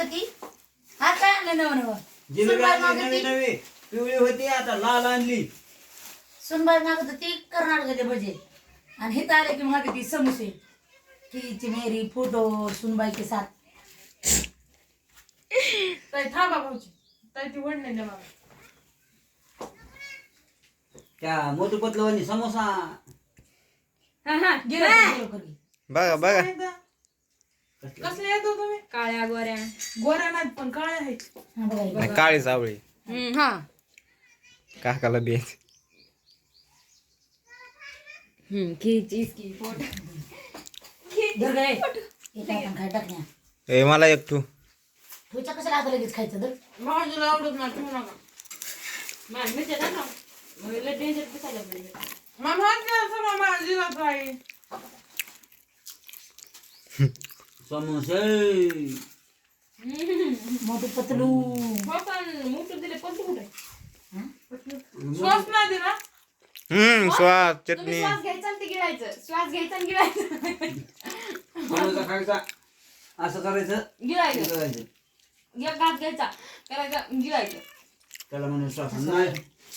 मागती हा काय आणलं नवं नवं जिलेबी सुनबाई आणली नवी मागती नवी. पिवळी होती आता लाल आणली. सुनबाई मागत ती कर्नाटकाचे भजे. आणि हे आले की मागती समोसे. की मेरी फोटो सुनबाई के साथ. ताई थांबा भाऊची ताई ती वड नाही द्या मला त्या मोठू पतलवानी समोसा. हा हा गेलं. बघा बघा. एकदा कसले येतो तुम्ही? काळ्या गोऱ्या. गोऱ्या नाहीत पण काळ्या आहेत. नाही काळी सावळी. हा. काकाला बेच हम्म खिची ए. मला एक ठू तुझ्या कशाला आता लगेच खायचं तर भाऊजीला आवडत नाही ठेवू नका. मग लय दिसायला पाहिजे मग माहीत नाही राहील समोसे. मोठे पतलू. हो पण मोठं दिले पण कुठे? श्वास नाही दिला? हम्म स्वाद तुम्ही चटणी. श्वास घ्यायचा आणि ते गिळायचं. श्वास घ्यायचा आणि गिळायचं. समोसा खायचा. असं करायचं हे गिळायचं करायचं. एक घास घ्यायचा करायचा गिळायचं. त्याला म्हणे श्वास. नाही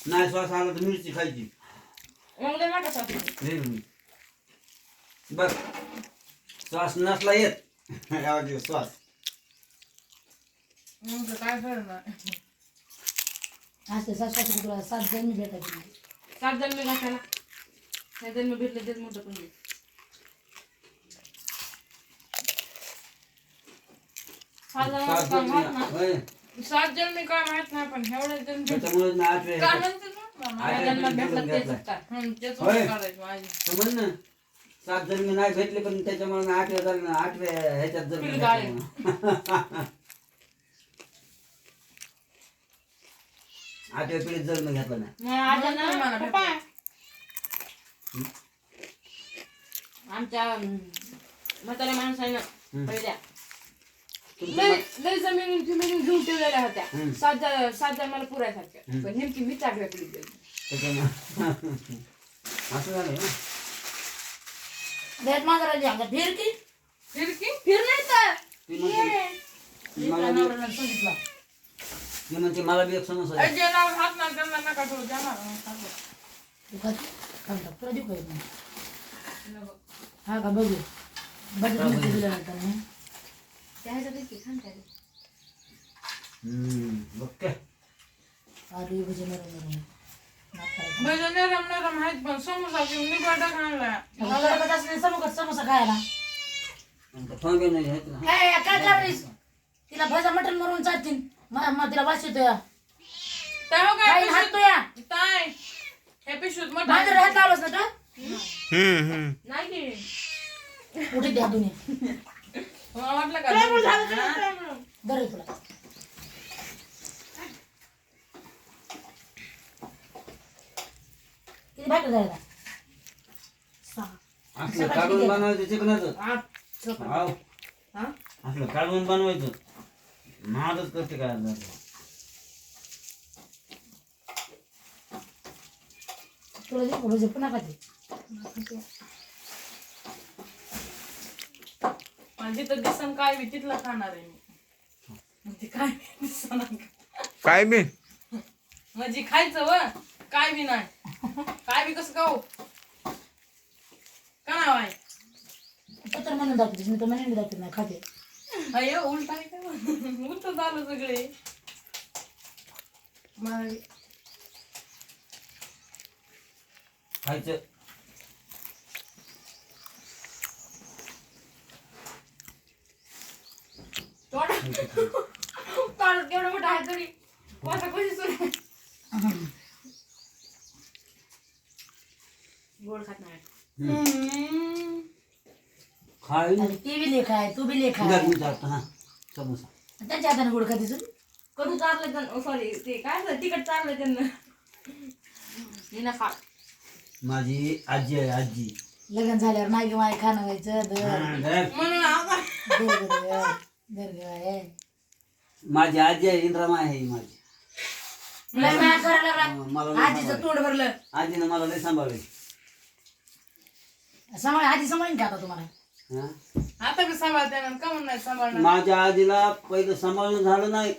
नाही श्वास आला तर मिरची खायची. मग लय. हे म्हणे. बघ श्वास नसला येत. यावं श्वास मग काय करणार? असते सासू तुला सात जण भेटायची नाही. सात जण मी घासायला सात जण मी भेटले तेच मोठं पण सात श्वास जण काय माहीत. नाही. सात जण मी काय माहीत नाही पण एवढे जण भेट- त्याच्यामुळे ना आठवे काय म्हणते जन्मात भेटलं तेच हं, होय. काढायचं माझी. समज ना. सात जण मी नाही भेटले पण त्याच्यामुळे ना आठव्या ना आठव्या ह्याच्यात जर पिढी गाळे. आठव्या पिढीत जन्म घेतला ना. मग आता म्हणून ना पप्पा. आमच्या अं, म्हाताऱ्या माणसानं पहिल्या. लय लय जमीन जमीन घेऊन ठेवलेल्या होत्या. सात जण सात जण मला पुरायसारख्या. पण नेमकी मी चाकऱ्या पिढी गेली त्याच्यामुळे असं झालं ना. भेट मागायला अंगात. फिर की? फिरकी फिर नाही तर. ती म्हणते ती मला बी- नवऱ्याला सांगितलं. ती म्हणते मला बी एक समोसा द्या. जे नाव हात नाही त्यांना नका ठेवू देणार तू खाती? खाऊन टाक. तुला देऊ का एक मग? हा का बघू. दिल्यानंतर. हम्म, बघ काय. आलू भजी नरम नरम नाक करायचं. भजे नरम नरम आहेत पण समोसा घेऊन निघाटा खायला. मला असं नाही, समोसा समोसा खायला. ए, काय करायस तिला भजा मटण मरून चालतील मग तिला वास येतो या तेव्हा काय काय हात या ताय हे पिशवीत मटण माझ्या हात लावलंस ना का हम्म हम्म. नाही की. कुठे द्या मला वाटलं का? बरं तुला. जायला असलं काढून बनवायचं चिकनाचं. हाव. हा? असलं काढून बनवायचं. महागच करते काय. तुला आणि तिथं दिसन काय बी तिथलं खाणार आहे मी. म्हणजे काय दिसणार काय बी? म्हणजे खायचं व. काय बी नाही. काय बी कसं खाऊ? का नाव आहे तू तर म्हणून दाखवतेस मी तर म्हणून दाखवत नाही खाते. अयो उलट आहे का? उलट झालं सगळे. मग खायचं. तोंड तोंड केवढं मोठं आहे तरी. वाटा कशी सुरू गोड खात नाही. खाय अरे ती बी लेख आहे तू बी लेख आहे. हा. समोसा. त्यांच्या हाताने गोड खाते तू? कडू चारलं त्यांना सॉरी ते काय झालं? तिकट चारलं त्यांना. मी ना खा. माझी आजी आहे आजी. लग्न झाल्यावर नाही ग माय खाणं व्हायचं हा, धर. म्हणून आहे माझी आजी आहे इंद्रामा आहे ही माझी. लय माया करायला लागला. मला लय आजीचं. तोंड भरलं. आजीनं मला लय सांभाळले. सांभाळ आजी सांभाळीन का आता तुम्हाला? हा? आता बी सांभाळते ना का म्हणून नाही सांभाळणार? माझ्या आजीला पहिलं सांभाळणं झालं नाही.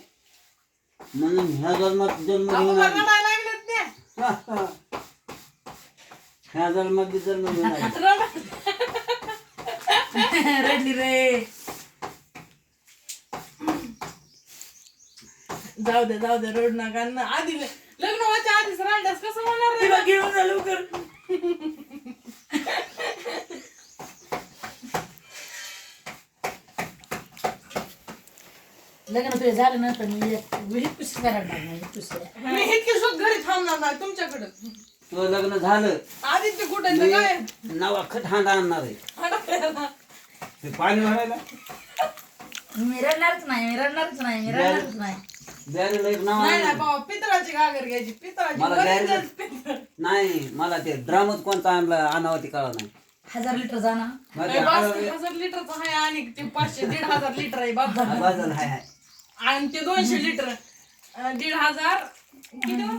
म्हणून ह्या जन्मात जन्म अगो, घेऊन मला आली. रडायला लागलेत त्या. ह्या जन्मात बी जन्म घेऊन आली. रडली रे. जाऊ दे जाऊ दे रोड नका. न आधी लग्न व्हायच्या आधीच रांडास कसं होणार रे? तिला घेऊन जा लवकर. लग्न तुझे झालं ना तर मी एक विहित पुस्तक करायला लागणार पुस्तक. मी इतके सुद्धा घरी थांबणार नाही तुमच्याकडं. तुझं लग्न झालं. आदित्य कुठे तर काय? मी नवा खट हांडा आणणार आहे. ते पाणी भरायला? मी रडणारच नाही मी रडणारच नाही मी रडणारच नाही. बॅरेल एक नाव नाही आणलं. बाबा पितळाची घागर घ्यायची पितळाची. मला पितळ. नाही मला ते ड्रामच कोणता आणला आणावं ते कळा नाही. हजार लिटर जाणार मला नाही, ते बास, आणावं- ते हजार लिटरचं आहे आणि ते पाचशे दीड हजार लिटर आहे बाबा हाय हाय आणि ते दोनशे लिटर अं, दीड हजार किती हो?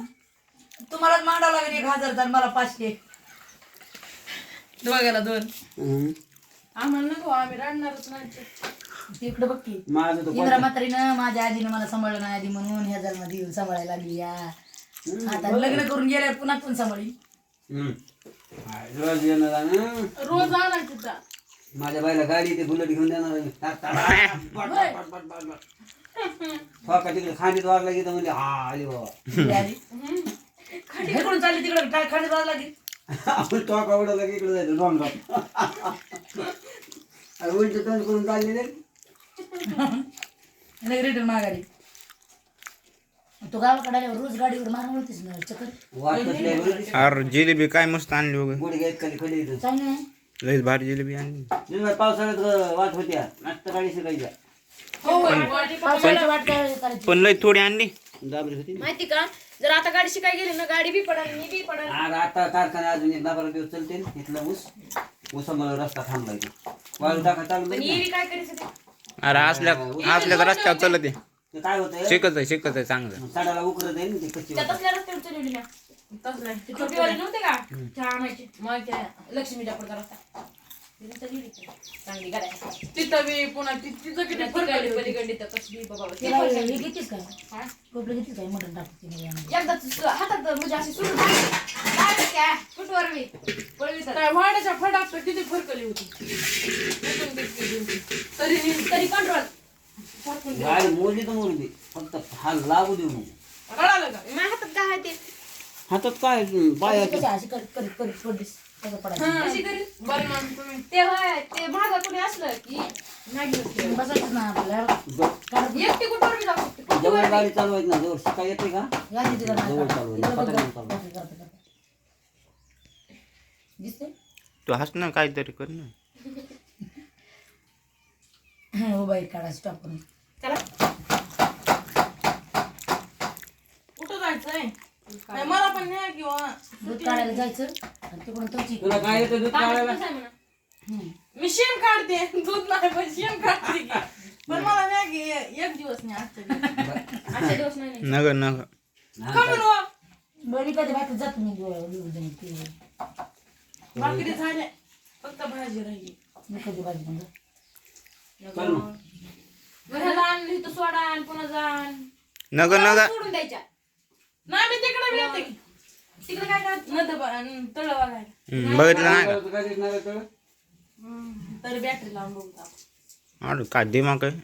तुम्हालाच मांडावं लागेल एक हजार तर मला पाचशे दोघाला दोन. आम्हाला नको आम्ही रडणारच नाही तिकडे बघ की माझं इंद्रा म्हातारीनं माझ्या आजीनं मला सांभाळलं नाही आधी म्हणून ह्या जन्मात येऊन सांभाळायला लागली या आता लग्न करून गेल्यावर पुन्हा कोण सांभाळी. हाय, रोज येणार आणि रोज आणायचं त्या. माझ्या बाईला गाडी ते बुलेट घेऊन देणार आहे. टाक, टाक, टाक, पट, पट, पट, पट, पट. ठोका तिकडे खांडीत वागला की तर म्हणजे हा आली बाबा. आली. इकडून चालली तिकडे काय खाली जायला लागली आपण टोका उडवला की इकडे जायचं रॉंग उलट तोंड करून चाललेले रिटर्न माघारी. तू गावाकडे आल्यावर रोज गाडीवर मारून होतीस ना चक्कर. वाटत अरे जिलेबी काय मस्त आणली वगैरे गुडी घ्यायत खाली खाली चांगली लईच भारी जिलेबी आणली. पावसाळ्यात वाट होत्या नाश्ता गाडी शिकायच्या. पावसाळ्याची वाट काय करायची. पण लई थोडी आणली. दाबरी होती ना. माहिती का? जर आता गाडी शिकाय गेली ना गाडी बी पडल मी बी पडल. आज आता कारखाना अजून एक दहा बारा दिवस चलते इथला ऊस. ऊसामुळे रस्ता थांबला इथे वाळू टाका चालू पण नाही काय करायचं ते? अरे असल्या असल्या तर रस्त्यावर चलत. आहे ते काय होतंय? शिकत आहे शिकत आहे चांगलं. साडाला उकरत आहे ना ते कच्ची रस्त्यावर ना. नव्हते का? त्या आणायचे रस्ता. चांगली गाडी आहे. तिथं बी पुन्हा ति- तिथं किती त्या फरक तिकडे आहे. पलीकडे तर कसली बाबा ते तिला पण हे चांगली. घेतीस काय हा? टोपलं घेतीस काय मटण टाकते तिने एकदाच हातात म्हणजे अशी सुरू झाली. काय कुठवर मी पळवी तर. काय वाड्याच्या फडात तर किती फरकली होती एकदम दिसली होती. तरी नी- तरी कंट्रोल फरकून गेली. गाडी मोडली तर मोडली फक्त हा लागू देऊ नको का माझ्या हातात काय आहे ते हातात काय पायाचं कशी अशी करीत करीत करीत पडलीस कसं पडायचं? कशी करील बरं मग तुम्ही. ते होय ते भागा कुणी असलं की नाही घेऊन ना आपल्याला. काढत एकटी कुठवर बी जाऊ शकते? जवळ गाडी चालवायची ना जवळ शिकाय येते का? जवळ चालू, इकडं बघ. पटापट जरा. चालू. करता, करता, करता. दिसते तू हस ना काहीतरी कर ना. हो बाहेर काढा स्टॉप करून. चला. कुठं जायचंय? नाही, मला पण किंवा दूध काढायला जायचं आणि तिकडून तुमची तुला काय येतं दूध कामाचं काढायला? कसं आहे म्हणा? हम्म. मी शेण काढते दूध नाही पण शेण काढते की. पण मला की एक दिवस नाही आजच्या दिवस. आजच्या दिवस नाही नाही. नग नग. का म्हणू बरी कधी बाकी जात मी जाईन ते. भाकरी झाल्या फक्त भाजी राहिली. मी कधी आण इथं सोडा आण पुन्हा जाण नग नग. सोडून द्यायच्या. नाही मी तिकडे बी येते की. तिकडे काय करायचं नद तळ बघायला हम्म, बघितलं नाही का काय दिसणार आहे तुला? तरी बॅटरी लावून बघू आपण. अरे काय दिमाग आहे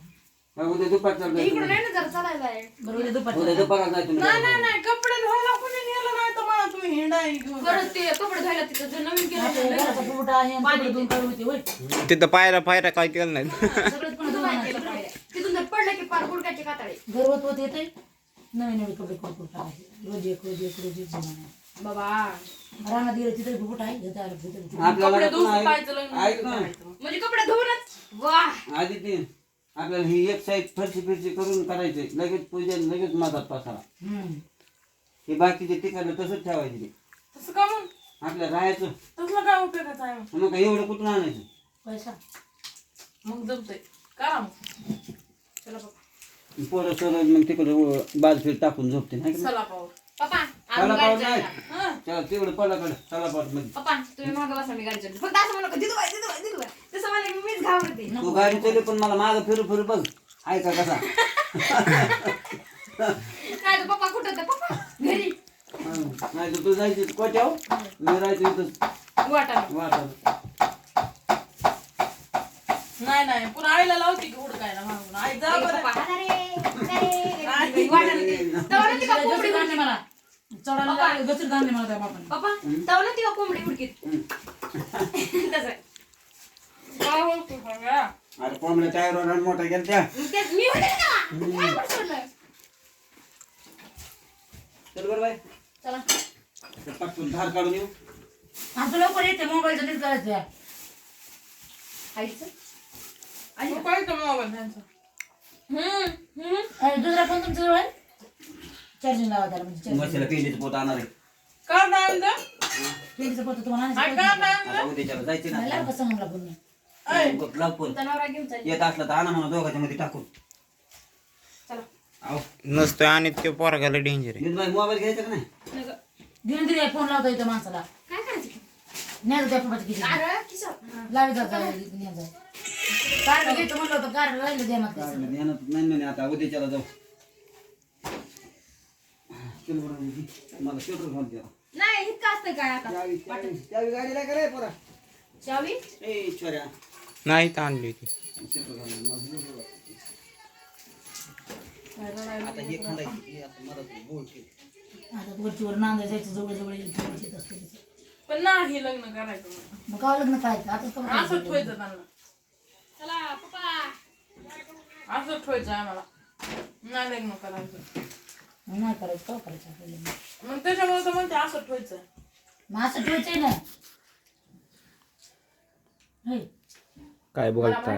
काय उद्या दुपार चालू आहे इकडे नाही ना जरा चालायला आहे. बरं उद्या दुपारचं. उद्या दुपारात नाही तुम्ही नाही नाही नाही कपडे धुवायला कोणी नेलं नाही तर मला तुम्ही हिंडाय घेऊन जा. परत ते कपडे धुवायला तिथं नवीन केलं घराचा आहे आणि होते, होय. तिथं पायऱ्या पायऱ्या काय केलं नाही सगळंच पण. तिथून जर पडलं की पार गुडघ्याचे होत नवीन नवीन कपडे कुरकुर टाकायचे रोज एक रोज एक रोज एक जमाना बाबा. रानात गेलं तिथे फुफुट आहे? घेता आलं तिथे आपल्याला कपडे पण धुवून ऐक- पाहायचं लग्न ऐक ना. करायचं. म्हणजे कपडे धुवूनच. वाह आधी ते आपल्याला ही एक साईड फरशी फिरशी करून करायचे. लगेच पूजन लगेच माझात पसारा. हम्म. हे बाकीचे ठिकाणी तसंच ठेवायचे ते. तसं का म्हणून आपल्या राहायचं. तसलं काय उपयोगाचं आहे मग? मग काय एवढं कुठून आणायचं? पैसा. मग जमतंय. करा मग. चला पप्पा पोरं सोरं मग तिकडे बाजफीर टाकून झोपते नाही का? चला पावर पप्पा चला आम्ही पाहून गाडी नाही. चालवणार. हं? चला तिकडे पलाकडे चला पाठमध्ये. पप्पा तुम्ही मागं बसा मी गाडी चालवते फक्त असं म्हणू नका. दिदू बाई दिदू बाई दिदू बाई. तसं मला की मीच घाबरते. तू गाडी पण मला माग फिरू फिरू बघ. आहे का कसा? काय तर पप्पा कुठं तर पप्पा घरी. नाही तर तू जायची कोट्याव मी राहायचो इथं वाटा वाटा नाही नाही. पुन्हा आईला लावते की हुडकायला मागून. आई जा बरं. गचूर मला. चढायला लागले, गचूर मला त्या बापाने. पप्पा तवलं ती का कोंबडी उडकीत तसं. काय होतं? अरे कोंबड्या टायरवर आणि मोठा गेल्या त्या मग ते मी होते ना काय पण सोडलं? चल बरं बाय चला. पटकन धार काढून येऊ. आमचं लवकर येते मोबाईलचं नीट करायचं. आहे. आईचं मग पाहिजे मोबाईल त्यांचा हम्म हम्म आणि दुसरा फोन तुमच्या जवळ आहे? चार्जिंग लावा त्याला म्हणजे मशीला पेंडीचं पोत आणणार आहे. पोतं तुम्हाला आणायचं का? आता उद्याच्याला जायचे ना. लाव घेऊन चाल येत असलं तर आणा म्हणा दोघांच्या मध्ये टाकून. चला. आहो. नसतोय आणि ते पोरगाला डेंजर आहे. बाई मोबाईल घ्यायचा का नाही? दिने फोन लावता येतो माणसाला. काय? किती म्हणलं होतं राहिलं द्या मग. ध्यानात नाही म्हणे आता उद्याच्याला जाऊ. चल बरं मला पेट्रोल घाल द्या. नाही इतकं असतं काय आता? चावी चावी चावी गाडीला का रे पोरा? चावी? ए छोऱ्या. नाही तर आणली होती. पेट्रोल घाल मला पेट्रोल घाल. आता हे खांदायची हे आता मला ते बोल ठेव. आता वरचीवर नांदाय जायचं जवळ जवळ येईल येत असते. पण नाही लग्न करायचं मला. मग काय लग्न करायचं? आता का असंच ठेवायचं त्यांना. चला पप्पा. असंच ठेवायचं आहे मला नाही लग्न करायचं. नाही करायचं करायचं आपलं लग्न? मग त्याच्यामुळे तर म्हणते असं ठेवायचं. मग असं ठेवायचंय ना. होय. काय बोलतात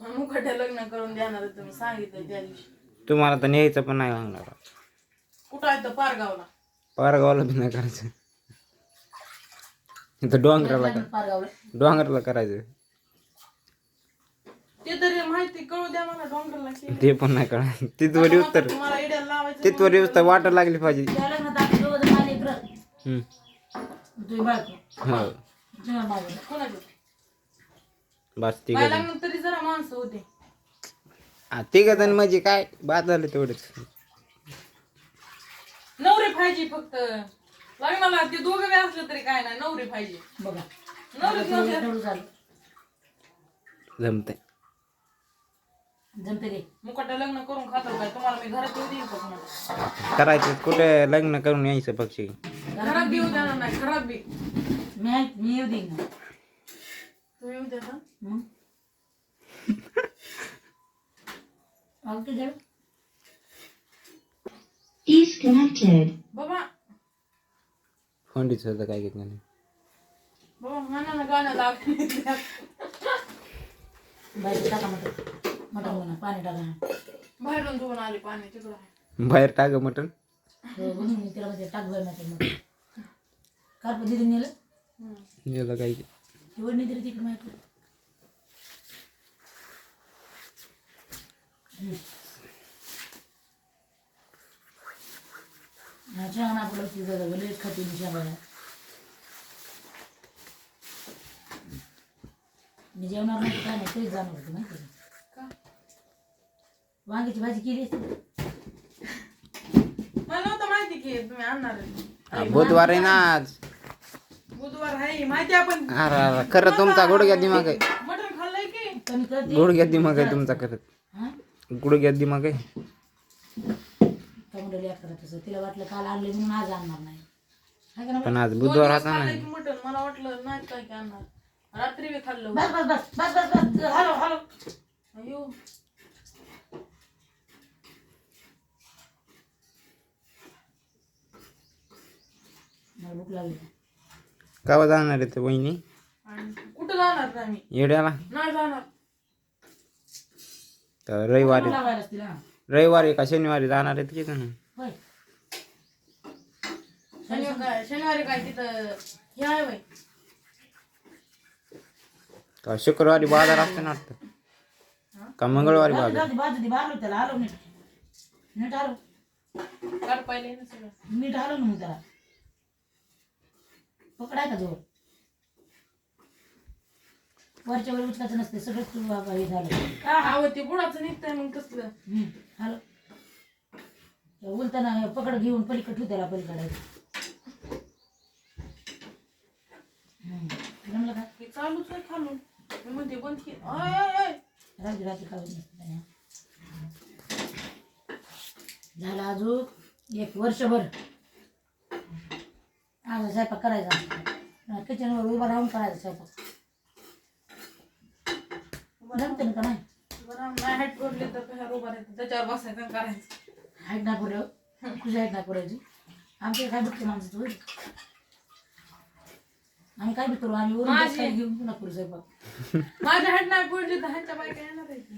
मग मुखट्या लग्न करून देणार आहे तुम्ही सांगितलं त्या दिवशी. तुम्हाला तर न्यायचं पण नाही लागणार. कुठं आहे तर पारगावला. पारगावला बी नाही करायचं. इथं डोंगराला का डोंगराला करायचं ते तरी माहिती कळू द्या मला डोंगरला की ते पण नाही करायचं तिथवर येऊस तर मला लावायचं तिथवर तर वाटर लागली पाहिजे त्या लग्नात आम्ही दोघं जण आले इकडं हम्म. तुझी बायको. हो. तुझ्या बाजूला कोणाचं बस तिघ माझ्या लग्नात तरी जरा माणसं होते. तिघ जण म्हणजे काय? बाद झालं तेवढंच. नवरे पाहिजे फक्त. लग्नाला ते दोघं बी असलं तरी काय नाही नवरे पाहिजे. बघा. नवरेच नसले एवढं झालं. जमते मुकाट्या लग्न करून खातो काय तुम्हाला मी घरात येऊ देईन का कोणाला करायचं कुठे लग्न करून यायचं पक्षी? घरात बी येऊ देणार नाही घरात बी. मी आहे मी येऊ देईन. ना तू येऊ देता मग? ओके जाऊ Disconnected. बाबा फोंडीच होतं काय घेतलं नाही. गाणं बाहेर टाका मटण. मटण म्हणा पाणी टाका. बाहेरून धुवून आले पाणी तिकडं. बाहेर टाक मटण. हो, म्हणून मी तिला म्हणजे टाक बाहेर मटण मटण. काल पण दिदी नेलं. गेलं काय एवढं नाही दिली तिकडे माहिती छान आपलं तिथं लेट खाते मी शेंगाला मी जेवणार नाही काय नाही तेच जाणार होतं माहिती का? वांग्याची भाजी केली असती. मला नव्हतं माहिती की तुम्ही आणणार आहे. बुधवार आहे ना आज. बुधवार आहे माहिती आपण. अरे अरे खरं तुमचा गुडघ्या दिमाग आहे. मटण खाल्लंय की? कमी करते. गुडघ्यात दिमाग आहे तुमचा खरंच हा? गुडघ्यात दिमाग आहे. लेट करत असं तिला वाटलं काल आणले म्हणून आज आणणार नाही. हाय का ना पण आज बुधवार होता ना. मटण? मला वाटलं नाही काय की आणणार. रात्री बी खाल्लं बस बस बस बस बस बस. Hello hello. अयो. मला भूक लागली. केव्हा जाणार आहे ते वहिनी? आणि कुठं जाणार नाही मी येड्याला? नाही जाणार. तर रविवारी. तिला रविवारी का शनिवारी जाणार आहेत की होय शनिवारी काय शनिवारी काय तिथं हे आहे बाई. का शुक्रवारी बाजार असते ना वाटतं? का मंगळवारी बाजार? बाजू बाहेर त्याला आलो नीट. नीट आलो. काल पाहिले ना सगळं. नीट आलो ना मग त्याला. पकडाय का जोर वरच्या वर उचकायचं नसते सगळं तू बाबा हे झालं. आव ते बुडाचं निघतंय मग कसलं हम्म, हॅलो उलताना हे पकड घेऊन पलीकडे ठेवू त्याला पलीकडे हम्म, हे चालूच आहे खालून. मी म्हणते बंद की आय आय आय. रात्री रात्री खाऊ नसतं त्याने. झालं अजून एक वर्षभर. आज स्वयंपाक करायचा. किचनवर उभा राहून करायचा स्वयंपाक. जमते ना का नाही? नाही हाईट पडली तर कशा रोबा येतं त्याच्यावर बसायचं आणि करायचं? हाईट नाही पुरव तुझी हाईट नाही पुरायची आमच्या काय बघते माणसं तू आम्ही काय बी करू? आम्ही वरून माझी- घेऊन पुन्हा करू स्वयंपाक? माझ्या हाईट नाही तर ह्यांच्या बायका येणार आहे की.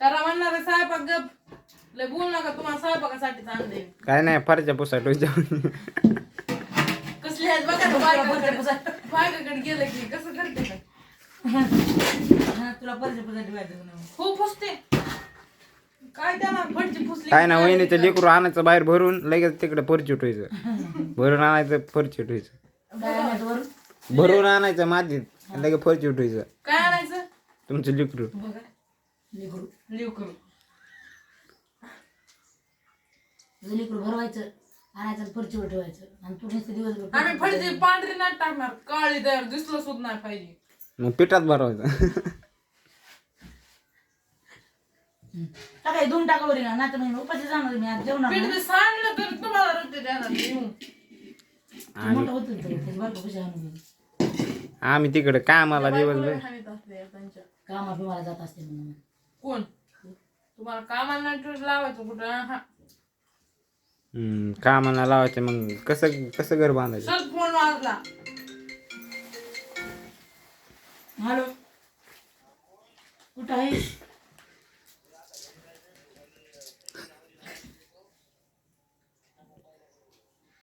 करा म्हणणार आहे स्वयंपाक गप. लय बोल नका तुम्हाला स्वयंपाकासाठी आणले काय नाही फरच्या पुसा जाऊन कसली आहेत बघा ना बायकाकडे बायकाकडे गेलं की कसं करते का हा, तुला परत पुसायची वाटत म्हणून. खूप फुसते काय त्याला फुसली काय ना वहिनीचं लेकरू आणायचं बाहेर भरून लगेच तिकडे परची उठवायचं. भरून आणायचं परची उठवायचं. भरून आणायचं मातीत. आणि लगेच परची उठवायचं. काय आणायचं? तुमचं बघा. लेकरू. लेकरू. भरवायचं आणायचं ठेवायचं आणि तू नुसतं दिवसभर आम्ही फडची पांढरी नाही टाकणार. काळी तयार. दिसलं सुद्धा नाही पाहिजे. मग पिठात भरवायचं. टाकाय दोन टाका वरील ना तर मी उपाशी जाणार मी आज जेवणार पीठ नाही. बी सांडलं तर तुम्हाला रोटी देणार येऊन ते मोठं होतं तरी त्याची बायको कशी आणून गेली आम्ही तिकडे कामाला दिवसभर त्यांच्या कामा बिमाला जात असते म्हणून. कोण? तुम्हाला कामाला लावायचं कुठं? हा. हम्म, कामाला लावायचं मग कसं कसं घर बांधायचं? सर फोन वाजला. हॅलो. कुठं आहेस